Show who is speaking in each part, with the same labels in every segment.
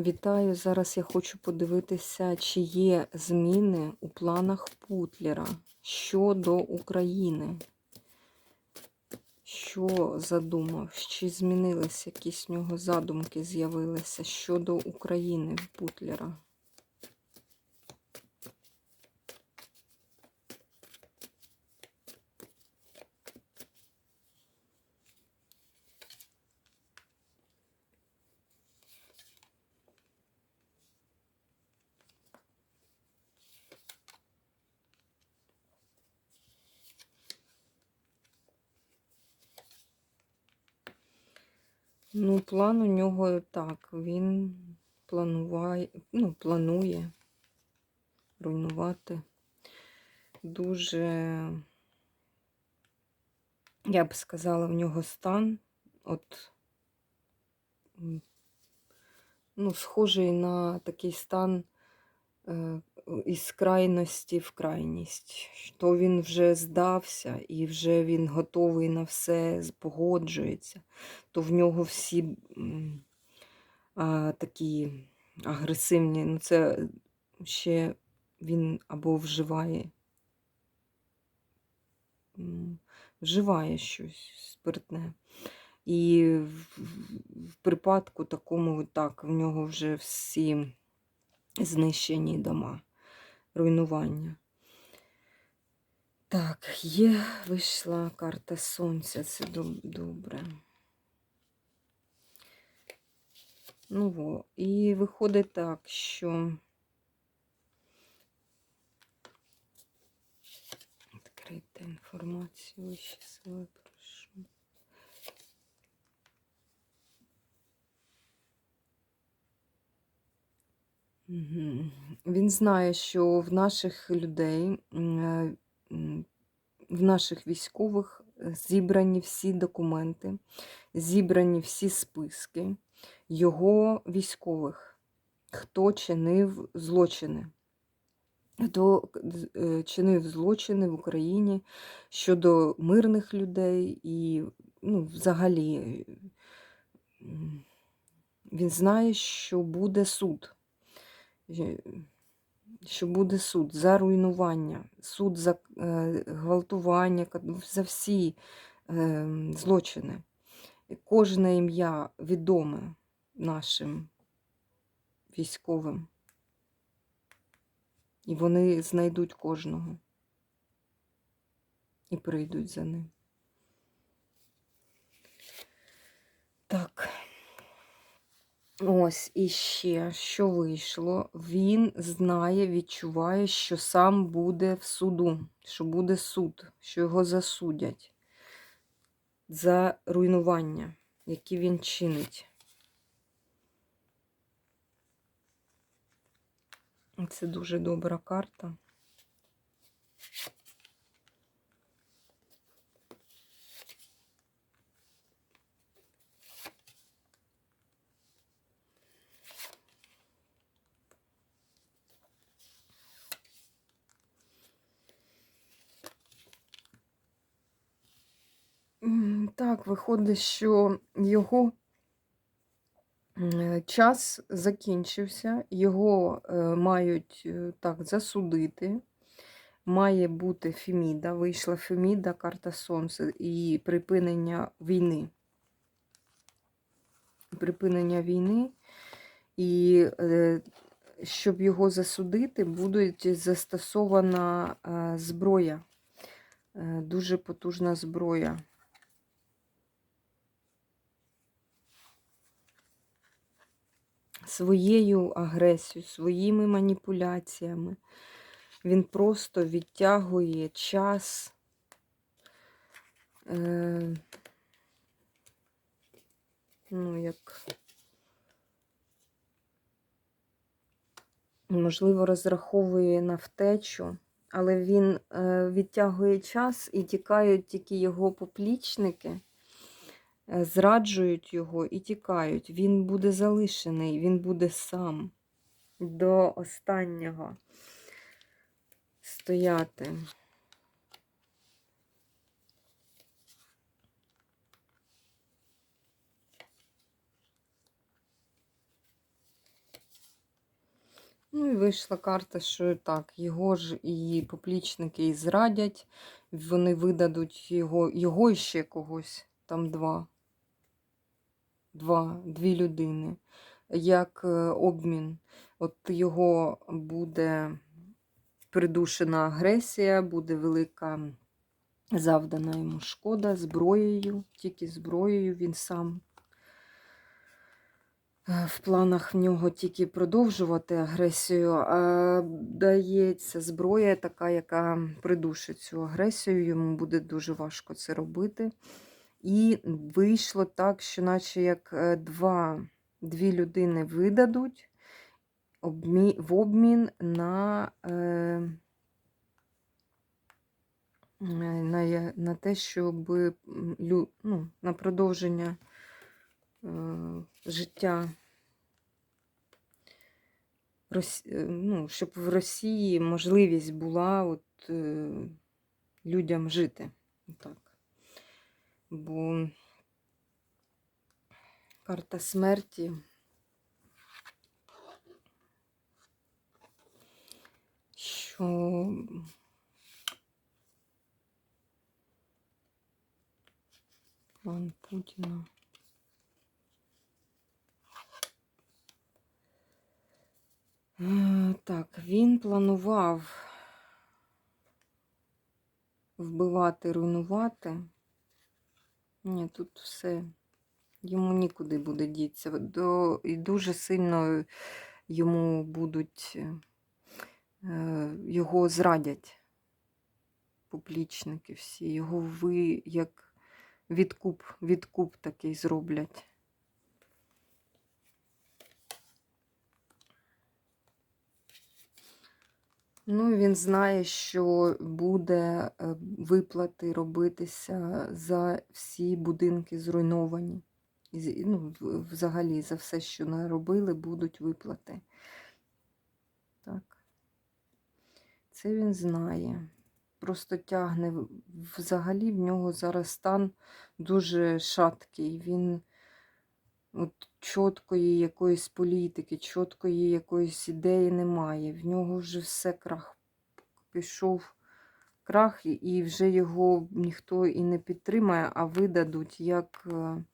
Speaker 1: Вітаю! Зараз я хочу подивитися, чи є зміни у планах Путлера щодо України. Що задумав? Чи змінилися якісь в нього задумки з'явилися щодо України Путлера? Ну, план у нього так. Він плануває, ну, планує руйнувати. Дуже, я б сказала, в нього стан от, ну, схожий на такий стан е, із крайності в крайність. То він вже здався і вже він готовий на все, погоджується, то в нього всі а, такі агресивні. Ну, це ще він або вживає, вживає щось спиртне. І в припадку такому, так, в нього вже всі знищені дома, руйнування. Так, є, вийшла карта сонця, це добре. Ну во, і виходить так, що відкрити інформацію, ще сили прошу. Мгм. Він знає, що в наших людей, е, в наших військових е, зібрані всі документи, зібрані всі списки його військових, хто чинив злочини. Хто е, чинив злочини в Україні щодо мирних людей і ну, взагалі він знає, що буде суд. Що буде суд за руйнування, суд за е, гвалтування, за всі е, злочини. Кожне ім'я відоме нашим військовим. І вони знайдуть кожного і прийдуть за ним. Так. Ось іще, що вийшло. Він знає, відчуває, що сам буде в суду, що буде суд, що його засудять за руйнування, які він чинить. Це дуже добра карта. Так, виходить, що його час закінчився, його е, мають е, так засудити. Має бути Феміда, вийшла Феміда, карта Сонця і припинення війни. Припинення війни. І е, щоб його засудити, буде застосована е, зброя, е, дуже потужна зброя. Своєю агресією, своїми маніпуляціями. Він просто відтягує час. Е, ну, як, можливо, розраховує на втечу, але він е, відтягує час і тікають тільки його поплічники, зраджують його і тікають. Він буде залишений, він буде сам до останнього стояти. Ну і вийшла карта, що так, його ж і поплічники і зрадять, вони видадуть його, його і ще когось, там два. Два, дві людини, як е, обмін. От його буде придушена агресія, буде велика завдана йому шкода зброєю, тільки зброєю він сам. Е, В планах в нього тільки продовжувати агресію, а дається зброя така, яка придушить цю агресію. Йому буде дуже важко це робити. І вийшло так, що наче як е, два, дві людини видадуть обмі, в обмін на, е, на, на те, щоб ну, на продовження е, життя. Рос... е, Ну, щоб в Росії можливість була от, е, людям жити. Так. Бо карта смерті. Що план Путіна. Е, Так, він планував вбивати, руйнувати. Ні, тут все. Йому нікуди буде дітися. До, і дуже сильно йому будуть е, його зрадять. Публічники всі. Його ви як відкуп, відкуп такий зроблять. Ну, він знає, що буде е, виплати робитися за всі будинки зруйновані. Ну, взагалі, за все, що наробили, будуть виплати. Так. Це він знає. Просто тягне. Взагалі в нього зараз стан дуже шаткий. Він от чіткої якоїсь політики, чіткої якоїсь ідеї немає. В нього вже все крах пішов крах, і- вже його ніхто і не підтримає, а видадуть як. е,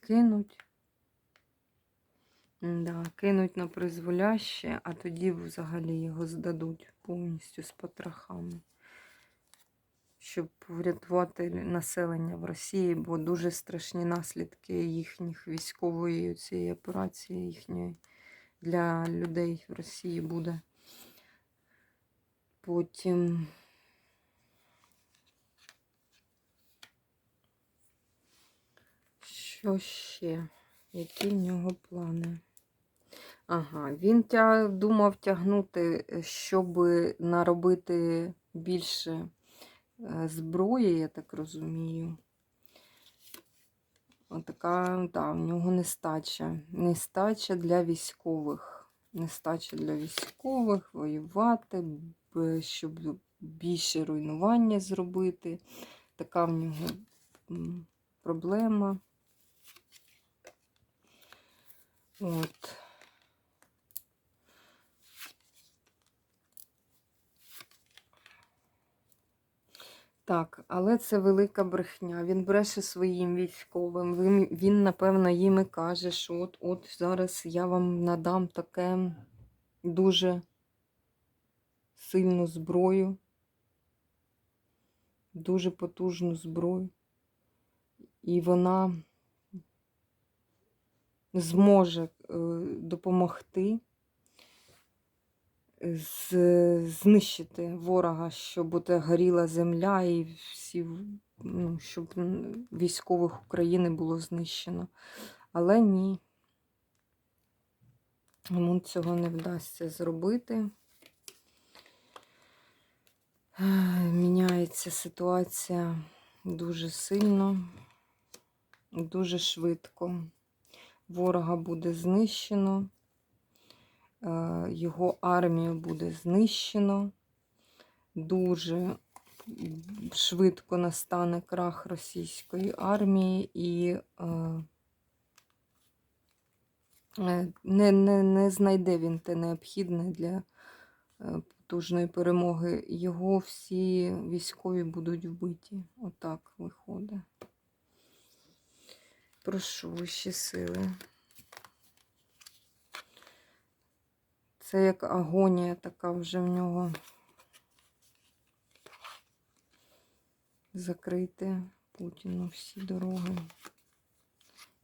Speaker 1: Кинуть. Да, кинуть на призволяще, а тоді взагалі його здадуть повністю з потрохами. Щоб врятувати населення в Росії, бо дуже страшні наслідки їхніх військової цієї операції їхньої для людей в Росії буде. Потім. Що ще? Які в нього плани? Ага, він тя... думав тягнути, щоб наробити більше е, зброї, я так розумію. Отака, да, в нього нестача. Нестача для військових. Нестача для військових, воювати, щоб більше руйнування зробити. Така в нього проблема. От. Так, але це велика брехня. Він бреше своїм військовим. Він, напевно, їм і каже, що от, от зараз я вам надам таке дуже сильну зброю, дуже потужну зброю. І вона зможе е, допомогти знищити ворога, щоб оте горіла земля і всі, ну, щоб військових України було знищено. Але ні, йому цього не вдасться зробити. Міняється ситуація дуже сильно, дуже швидко. Ворога буде знищено, його армію буде знищено. Дуже швидко настане крах російської армії і е, Е, Не, не, не знайде він те необхідне для е, потужної перемоги. Його всі військові будуть вбиті. Отак виходить. Прошу вищі сили. Це як агонія така вже в нього. Закрити Путіну всі дороги.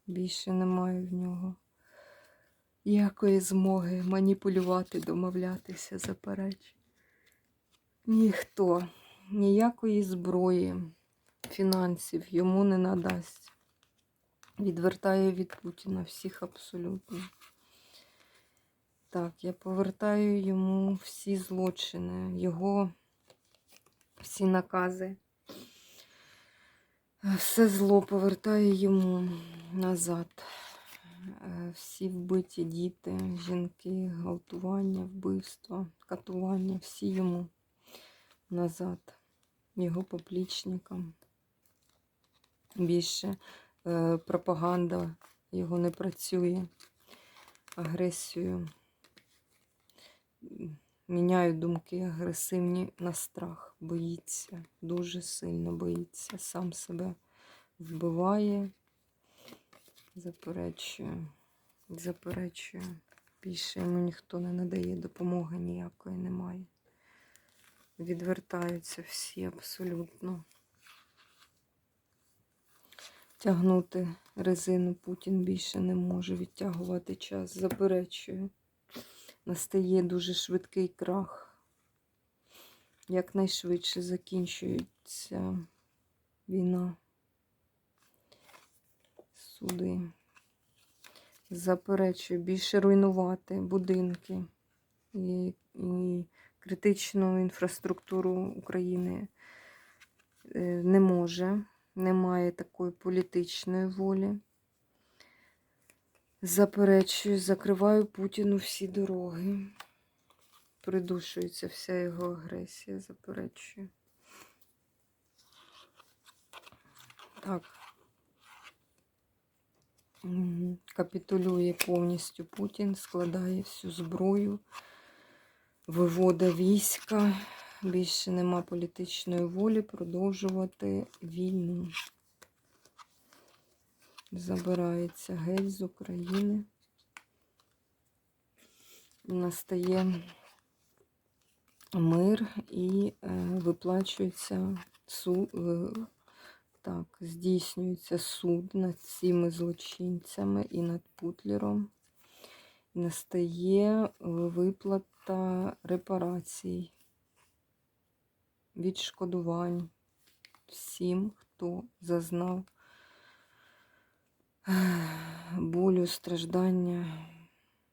Speaker 1: Більше немає в нього ніякої змоги маніпулювати, домовлятися, заперечити. Ніхто, ніякої зброї, фінансів йому не надасть. Відвертає від Путіна всіх абсолютно. Так, я повертаю йому всі злочини, його всі накази. Все зло повертаю йому назад. Е, Всі вбиті діти, жінки, гвалтування, вбивства, катування, всі йому назад, його поплічникам. Більше е, пропаганда його не працює, агресію. Міняю думки агресивні на страх, боїться, дуже сильно боїться, сам себе вбиває, заперечує, заперечує. Більше йому ніхто не надає, допомоги ніякої немає. Відвертаються всі абсолютно. Тягнути резину Путін більше не може відтягувати час, заперечує. Настає дуже швидкий крах. Якнайшвидше закінчується війна. Суди. Заперечує більше руйнувати будинки і, і критичну інфраструктуру України е, не може. Немає такої політичної волі. Заперечую, закриваю Путіну всі дороги. Придушується вся його агресія, заперечую. Так. Капітулює повністю Путін, складає всю зброю, виводить війська. Більше нема політичної волі продовжувати війну. Забирається геть з України. Настає мир і е, виплачується суд, е, так, здійснюється суд над всіми злочинцями і над Путлером. Настає е, виплата репарацій, відшкодувань всім, хто зазнав болю, страждання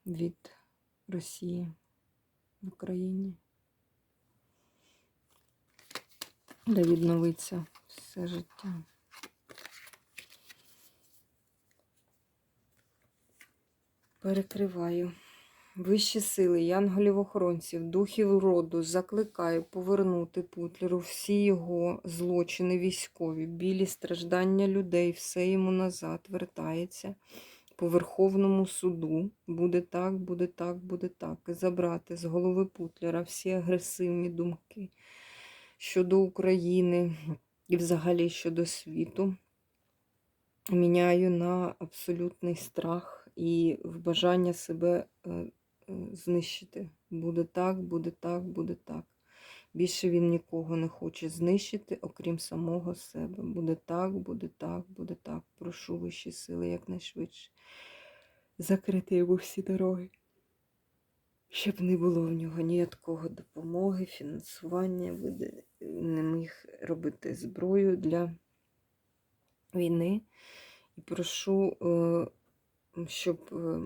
Speaker 1: від Росії в Україні. Де відновиться все життя. Перекриваю. Вищі сили, янголів-охоронців, духів роду закликаю повернути Путлеру всі його злочини військові, білі страждання людей, все йому назад вертається по Верховному суду. Буде так, буде так, буде так. І забрати з голови Путлера всі агресивні думки щодо України і взагалі щодо світу. Міняю на абсолютний страх і в бажання себе е, знищити. Буде так, буде так, буде так. Більше він нікого не хоче знищити, окрім самого себе. Буде так, буде так, буде так. Прошу вищі сили якнайшвидше. Закрити йому всі дороги. Щоб не було в нього ніякого допомоги, фінансування, буде не міг робити зброю для війни. І прошу, е, щоб е,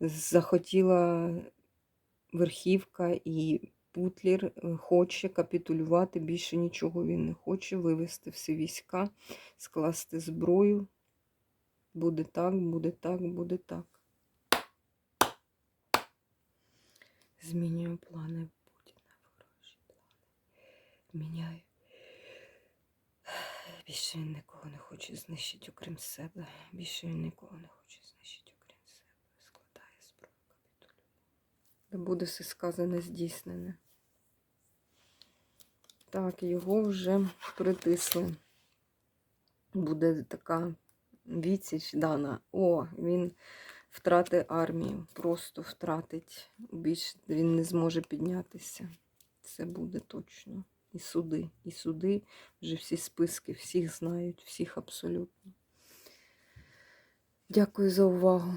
Speaker 1: захотіла верхівка і Путлер е, хоче капітулювати, більше нічого він не хоче, вивести всі війська, скласти зброю. Буде так, буде так, буде так. Змінюю плани Путіна, ворожі плани. Міняю. більше він нікого не хоче знищити, окрім себе. Більше він нікого не хоче знищити, окрім себе. Складає зброю, капітулює. Да буде все сказане, здійснене. Так, його вже притисли. Буде така відсіч дана. О, він втратить армію, просто втратить. Більше він не зможе піднятися. Це буде точно. І суди, і суди, вже всі списки, всіх знають, всіх абсолютно. Дякую за увагу.